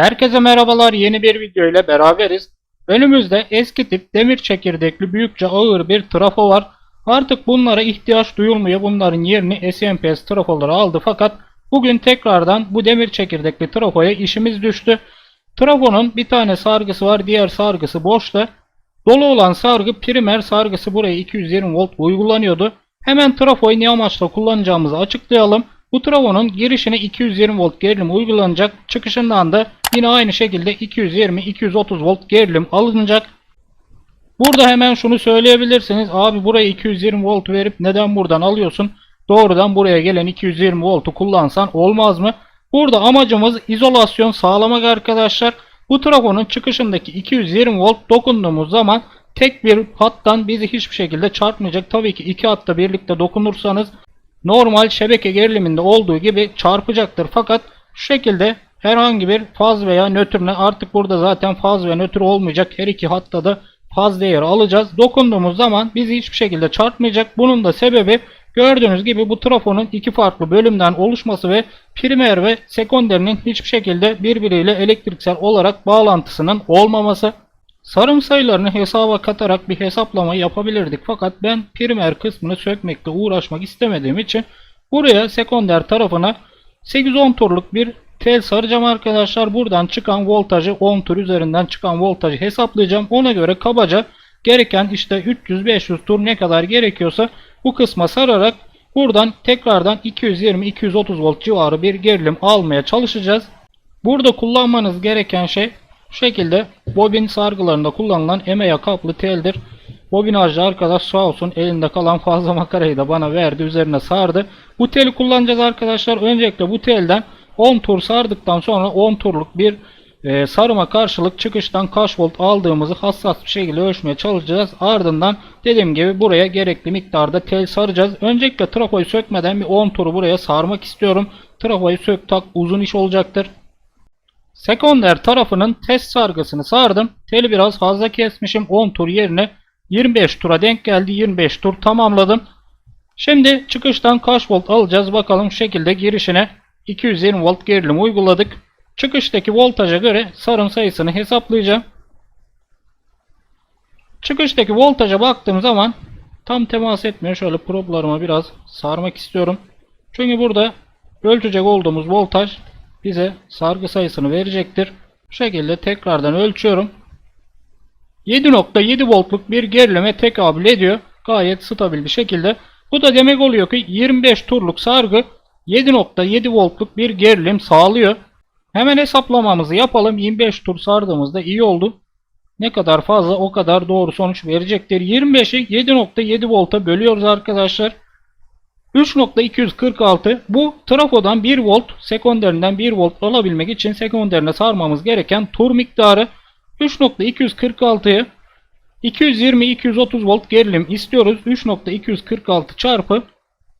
Herkese merhabalar yeni bir video ile beraberiz. Önümüzde eski tip demir çekirdekli büyükçe ağır bir trafo var. Artık bunlara ihtiyaç duyulmuyor. Bunların yerini SMPS trafoları aldı fakat bugün tekrardan bu demir çekirdekli trafoya işimiz düştü. Trafonun bir tane sargısı var diğer sargısı boşta. Dolu olan sargı primer sargısı buraya 220 volt uygulanıyordu. Hemen trafoyu ne amaçla kullanacağımızı açıklayalım. Bu trafonun girişine 220 volt gerilim uygulanacak. Çıkışından da yine aynı şekilde 220-230 volt gerilim alınacak. Burada hemen şunu söyleyebilirsiniz. Abi buraya 220 volt verip neden buradan alıyorsun? Doğrudan buraya gelen 220 voltu kullansan olmaz mı? Burada amacımız izolasyon sağlamak arkadaşlar. Bu trafonun çıkışındaki 220 volt dokunduğumuz zaman tek bir hattan bizi hiçbir şekilde çarpmayacak. Tabii ki iki hatta birlikte dokunursanız normal şebeke geriliminde olduğu gibi çarpacaktır. Fakat şu şekilde herhangi bir faz veya nötrle artık burada zaten faz ve nötr olmayacak. Her iki hatta da faz değeri alacağız. Dokunduğumuz zaman bizi hiçbir şekilde çarpmayacak. Bunun da sebebi gördüğünüz gibi bu trafonun iki farklı bölümden oluşması ve primer ve sekonderinin hiçbir şekilde birbiriyle elektriksel olarak bağlantısının olmaması. Sarım sayılarını hesaba katarak bir hesaplama yapabilirdik fakat ben primer kısmını sökmekle uğraşmak istemediğim için buraya sekonder tarafına 8-10 turluk bir tel saracağım arkadaşlar. Buradan çıkan voltajı 10 tur üzerinden çıkan voltajı hesaplayacağım. Ona göre kabaca gereken işte 300-500 tur ne kadar gerekiyorsa bu kısma sararak buradan tekrardan 220-230 volt civarı bir gerilim almaya çalışacağız. Burada kullanmanız gereken şey şu şekilde bobin sargılarında kullanılan EMEA kaplı teldir. Bobinajcı arkadaş sağ olsun elinde kalan fazla makarayı da bana verdi üzerine sardı. Bu teli kullanacağız arkadaşlar. Öncelikle bu telden 10 tur sardıktan sonra 10 turluk bir e, sarıma karşılık çıkıştan kaç volt aldığımızı hassas bir şekilde ölçmeye çalışacağız. Ardından dediğim gibi buraya gerekli miktarda tel saracağız. Öncelikle trafoyu sökmeden bir 10 turu buraya sarmak istiyorum. Trafoyu sök tak uzun iş olacaktır. Sekonder tarafının test sargısını sardım. Teli biraz fazla kesmişim. 10 tur yerine 25 tura denk geldi. 25 tur tamamladım. Şimdi çıkıştan kaç volt alacağız bakalım. Şu şekilde girişine 220 volt gerilim uyguladık. Çıkıştaki voltaja göre sarım sayısını hesaplayacağım. Çıkıştaki voltaja baktığım zaman tam temas etmiyor. Şöyle problarıma biraz sarmak istiyorum. Çünkü burada ölçecek olduğumuz voltaj bize sargı sayısını verecektir. Bu şekilde tekrardan ölçüyorum. 7.7 voltluk bir gerilime tekabül ediyor. Gayet stabil bir şekilde. Bu da demek oluyor ki 25 turluk sargı 7.7 voltluk bir gerilim sağlıyor. Hemen hesaplamamızı yapalım. 25 tur sardığımızda iyi oldu. Ne kadar fazla o kadar doğru sonuç verecektir. 25'i 7.7 volta bölüyoruz arkadaşlar. 3.246 bu trafodan 1 volt sekonderinden 1 volt alabilmek için sekonderine sarmamız gereken tur miktarı 3.246'yı 220-230 volt gerilim istiyoruz. 3.246 çarpı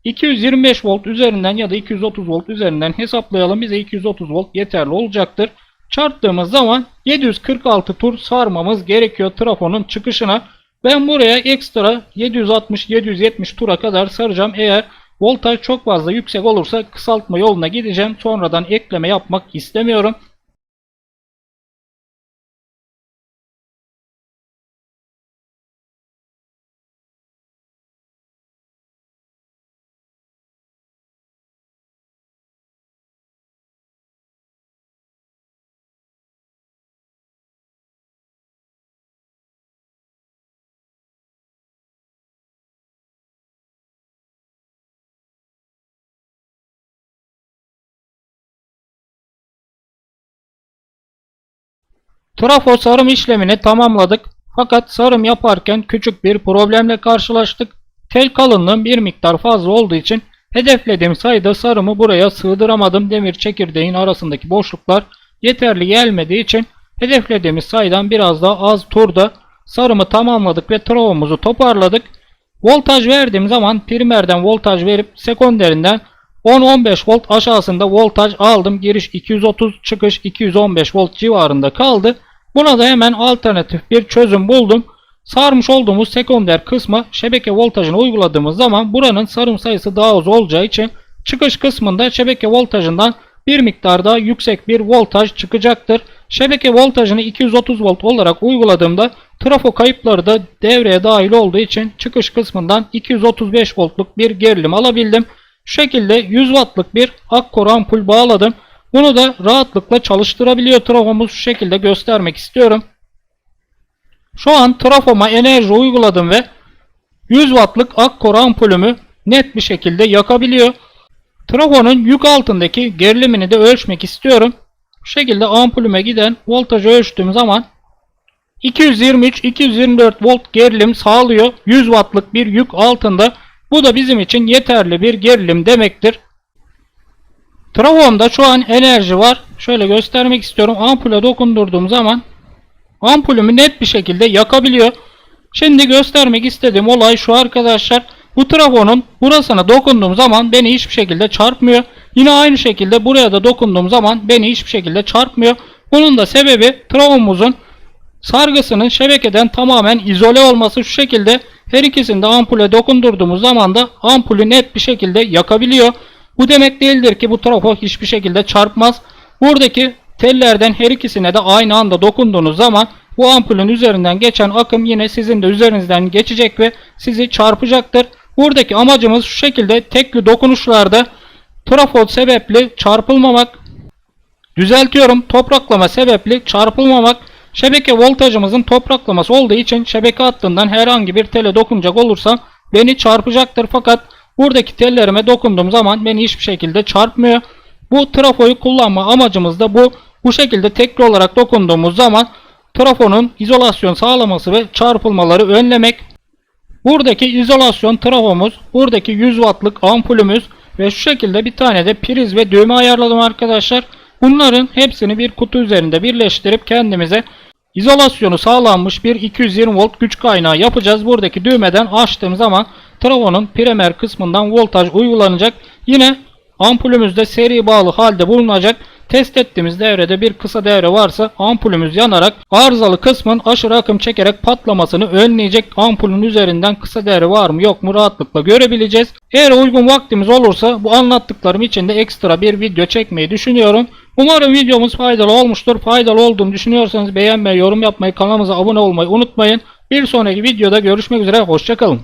225 volt üzerinden ya da 230 volt üzerinden hesaplayalım. Bize 230 volt yeterli olacaktır. Çarptığımız zaman 746 tur sarmamız gerekiyor trafonun çıkışına. Ben buraya ekstra 760-770 tura kadar saracağım. Eğer voltaj çok fazla yüksek olursa kısaltma yoluna gideceğim. Sonradan ekleme yapmak istemiyorum. Trafo sarım işlemini tamamladık. Fakat sarım yaparken küçük bir problemle karşılaştık. Tel kalınlığım bir miktar fazla olduğu için hedeflediğim sayıda sarımı buraya sığdıramadım. Demir çekirdeğin arasındaki boşluklar yeterli gelmediği için hedeflediğimiz sayıdan biraz daha az turda sarımı tamamladık ve trafomuzu toparladık. Voltaj verdiğim zaman primerden voltaj verip sekonderinden 10-15 volt aşağısında voltaj aldım. Giriş 230 çıkış 215 volt civarında kaldı. Buna da hemen alternatif bir çözüm buldum. Sarmış olduğumuz sekonder kısma şebeke voltajını uyguladığımız zaman buranın sarım sayısı daha az olacağı için çıkış kısmında şebeke voltajından bir miktar daha yüksek bir voltaj çıkacaktır. Şebeke voltajını 230 volt olarak uyguladığımda trafo kayıpları da devreye dahil olduğu için çıkış kısmından 235 voltluk bir gerilim alabildim. Şu şekilde 100 wattlık bir akkor ampul bağladım. Bunu da rahatlıkla çalıştırabiliyor trafomuz şu şekilde göstermek istiyorum. Şu an trafoma enerji uyguladım ve 100 wattlık akkor ampulümü net bir şekilde yakabiliyor. Trafonun yük altındaki gerilimini de ölçmek istiyorum. Bu şekilde ampulüme giden voltajı ölçtüğüm zaman 223-224 volt gerilim sağlıyor. 100 wattlık bir yük altında. Bu da bizim için yeterli bir gerilim demektir. Trafomda şu an enerji var. Şöyle göstermek istiyorum. Ampule dokundurduğum zaman ampulümü net bir şekilde yakabiliyor. Şimdi göstermek istediğim olay şu arkadaşlar. Bu trafonun burasına dokunduğum zaman beni hiçbir şekilde çarpmıyor. Yine aynı şekilde buraya da dokunduğum zaman beni hiçbir şekilde çarpmıyor. Bunun da sebebi trafomuzun sargısının şebekeden tamamen izole olması şu şekilde her ikisini de ampule dokundurduğumuz zaman da ampulü net bir şekilde yakabiliyor. Bu demek değildir ki bu trafo hiçbir şekilde çarpmaz. Buradaki tellerden her ikisine de aynı anda dokunduğunuz zaman bu ampulün üzerinden geçen akım yine sizin de üzerinizden geçecek ve sizi çarpacaktır. Buradaki amacımız şu şekilde tekli dokunuşlarda trafo sebepli çarpılmamak, düzeltiyorum topraklama sebepli çarpılmamak, şebeke voltajımızın topraklaması olduğu için şebeke hattından herhangi bir tele dokunacak olursam beni çarpacaktır fakat buradaki tellerime dokunduğum zaman beni hiçbir şekilde çarpmıyor. Bu trafoyu kullanma amacımız da bu. Bu şekilde tekli olarak dokunduğumuz zaman trafonun izolasyon sağlaması ve çarpılmaları önlemek. Buradaki izolasyon trafomuz, buradaki 100 wattlık ampulümüz ve şu şekilde bir tane de priz ve düğme ayarladım arkadaşlar. Bunların hepsini bir kutu üzerinde birleştirip kendimize izolasyonu sağlanmış bir 220 volt güç kaynağı yapacağız. Buradaki düğmeden açtığım zaman trafonun primer kısmından voltaj uygulanacak. Yine ampulümüzde seri bağlı halde bulunacak. Test ettiğimiz devrede bir kısa devre varsa ampulümüz yanarak arızalı kısmın aşırı akım çekerek patlamasını önleyecek ampulün üzerinden kısa devre var mı yok mu rahatlıkla görebileceğiz. Eğer uygun vaktimiz olursa bu anlattıklarım için de ekstra bir video çekmeyi düşünüyorum. Umarım videomuz faydalı olmuştur. Faydalı olduğunu düşünüyorsanız beğenmeyi, yorum yapmayı, kanalımıza abone olmayı unutmayın. Bir sonraki videoda görüşmek üzere. Hoşçakalın.